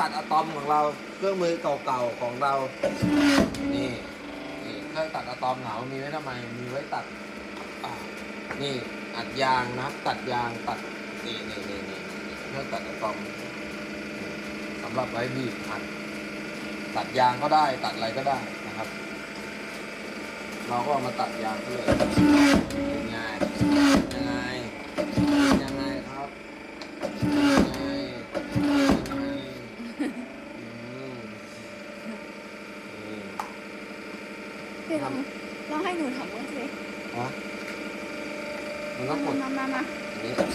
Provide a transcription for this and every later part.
ตัดอะตอมของเราเครื่องมือเก่าๆของเรา นี่นี่เครื่องตัดอะตอมเหนามีไว้ทำไมมีไว้ตัดอ่านี่อัดยางนะตัดยางตัดนี่นี่นี่นี่เครื่องตัดอะตอมสำหรับไว้บีบอัดตัดยางก็ได้ตัดอะไรก็ได้นะครับ เราก็เอามาตัดยางก็เลยงไงยังไงยังไงครับยังไงยังไงอืมนี่ พี่ลองลองให้หนูทำบ้างสิฮะมันก็กดมามามาอย่างนี้กด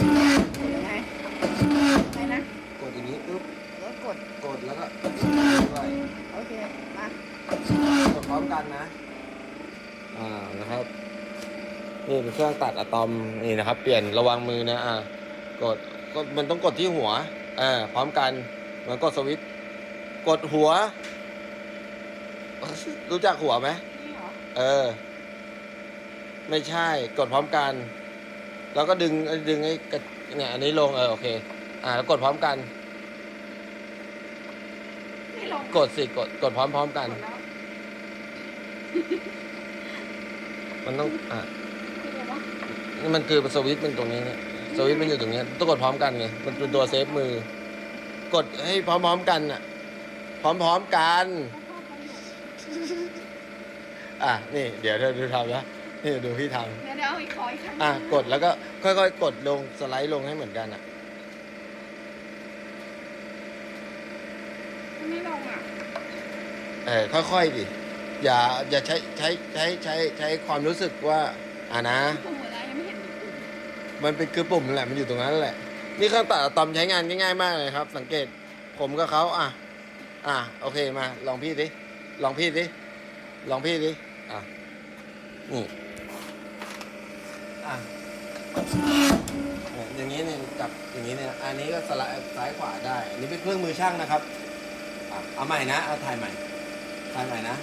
ยังไงไปนะกดอย่างนี้ปุ๊บแล้วกด กดแล้วก็ด้วยโอเค มากดพร้อมกันนะ อ่านะครับ นี่เป็นเครื่องตัดอะตอมนี่นะครับ เปลี่ยนระวังมือนะอ่ากดกดมันต้องกดที่หัวอ่าพร้อมกันเหมือนกดสวิตช์กดหัว รู้จักหัวไหมนี่ เหรอเออ ไม่ใช่ กดพร้อมกัน แล้วก็ดึงดึงไอ้กระเนี่ยอันนี้ลงเออโอเค อ่าแล้วกดพร้อมกัน ไม่ลงกดสิกดกดพร้อมพร้อมกันกดแล้วมันต้องอ่าคืออะไรวะนี่มันคือสวิตช์มันตรงนี้เนี่ยสวิตช์มันอยู่ตรงเนี้ยต้องกดพร้อมกันไงมันเป็นตัวเซฟมือ กดให้พร้อมๆกันอะ พร้อมๆกันอ่ะนี่เดี๋ยวเธอดูทำนะนี่ดูพี่ทเดี๋ยวเดี๋ยวเอาอีกขออีกครั้งำอะกดแล้วก็ค่อยๆ กดลงสไลด์ลงให้เหมือนกันอะมันไม่ลงอะเออค่อยๆดิอย่าอย่าใช้ใช้ใช้ใช้ใช้ความรู้สึกว่าอ่านะ ปุ่มหมดแล้วยังไม่เห็นมีปุ่มมันเป็นคือปุ่มนั่นแหละมันอยู่ตรงนั้นแหละ นี่เครื่องตัดอะตอมใช้งานง่ายๆมากเลยครับ สังเกตผมกับเขาอะ อะโอเคมา ลองพี่ดิลองพี่ดิลองพี่ดิ อะนี่อะเอออย่างนี้เนี่ยจับอย่างนี้เนี่ย อันนี้ก็สไลด์ซ้ายขวาได้ อันนี้เป็นเครื่องมือช่างนะครับอะเอาใหม่นะ เอาถ่ายใหม่ถ่ายใหม่นะ